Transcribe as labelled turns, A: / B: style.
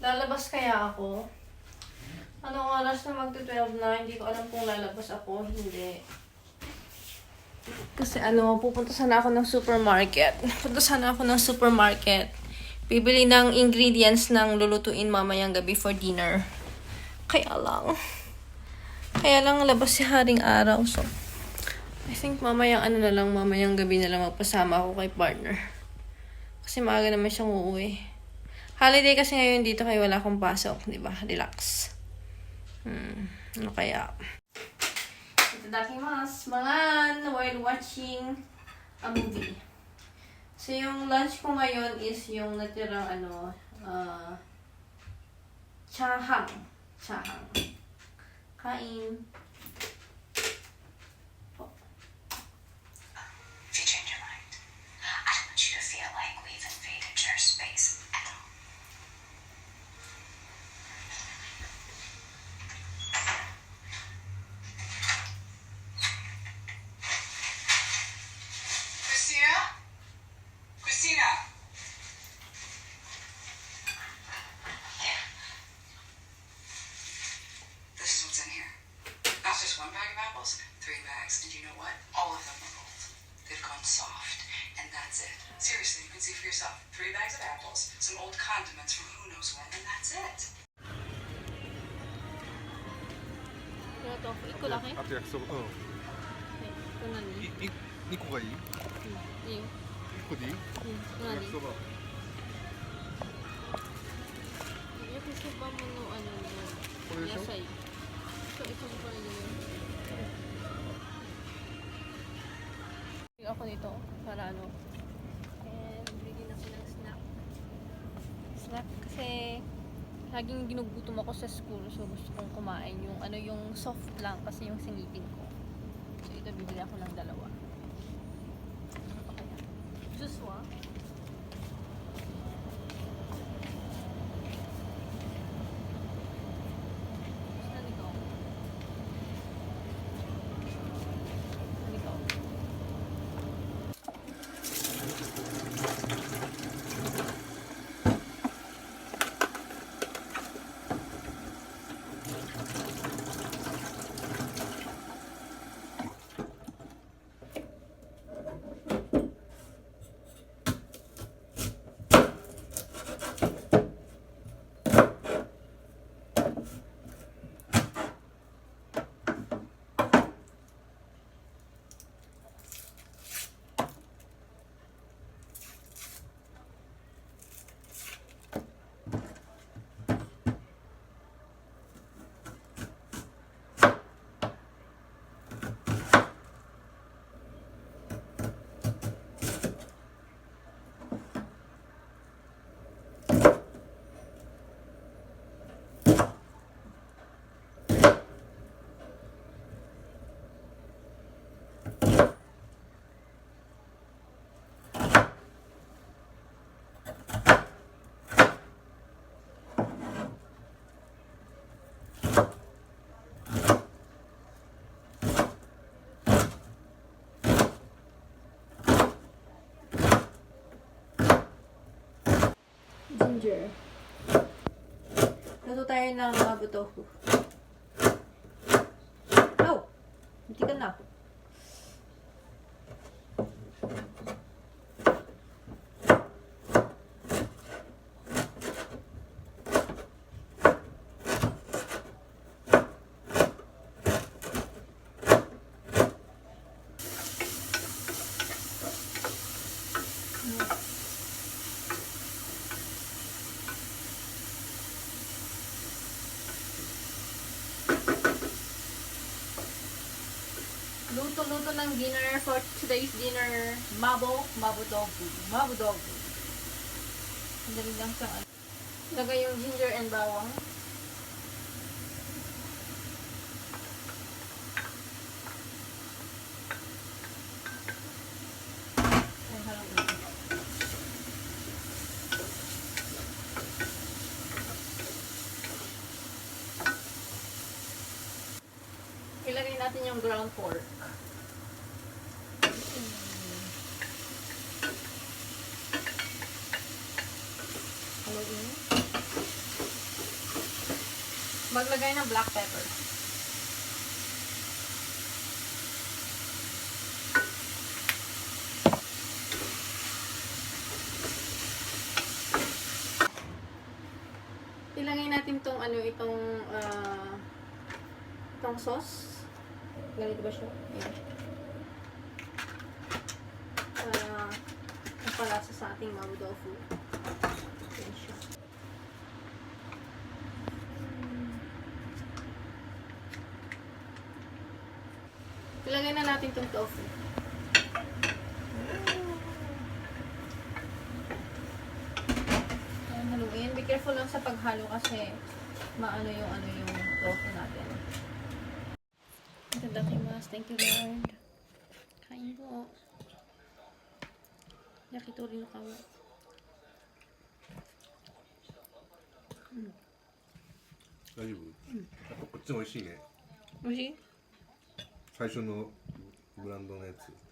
A: Lalabas kaya ako? Anong oras na magto-12 na? Hindi ko alam kung lalabas ako. Hindi. Kasi ano, pupunta sana ako ng supermarket. Pupunta sana ako ng supermarket. Bibili ng ingredients ng lulutuin mamayang gabi for dinner. Kaya lang. Kaya lang labas si Haring Araw. So, I think mamayang ano na lang, mamayang gabi na lang magpasama ako kay partner. Kasi maaga naman siyang uuwi. Holiday kasi ngayon dito kaya wala akong pasok, di ba? Relax. Hmm, ano kaya? Itadakimasu, mga while watching a movie. So, yung lunch ko ngayon is yung natirang ano, uh, chahang. Chahang. Kain.
B: Seriously, you can see for yourself. Three bags of apples, some old condiments from who knows when, and that's it.
C: 그래도 이거
A: 나해? 앞에
C: 약속. 어. 이 이,
A: 이코가
C: 이. 이. 이코디.
A: 응. 약속아.
C: 이렇게
A: 소바만 ano niya. 야사이. So ito ba yun? Ako dito para ano Snack kasi laging ginugutom ako sa school so gusto kong kumain yung ano yung soft lang kasi yung singipin ko. So ito bibili ako ng dalawa. Ano pa kaya? Juswa. Ginger. Luto tayo ng mga butofu. Oh! Hindi ka na. Luto-luto ng dinner for today's dinner. Mabo, mabo tofu. Mabo tofu. Dali lang sa ano. Lagay yung ginger and bawang. Ayan, haluin. Ilagay natin yung ground pork. Haluin. Maglagay ng black pepper. Ilagay natin tong ano, itong ah, itong sauce. Ganito ba siya? Ayan. Para mapalasa sa ating mabu tofu. Ayan siya. Ilagay na natin tong tofu. Haluin. Be careful lang sa paghalo kasi maano yung ano yung tofu natin. いただきます。Thank。
C: 大丈夫。こっちも美味しいね。
A: 美味しい。
C: 最初のブランドのやつ。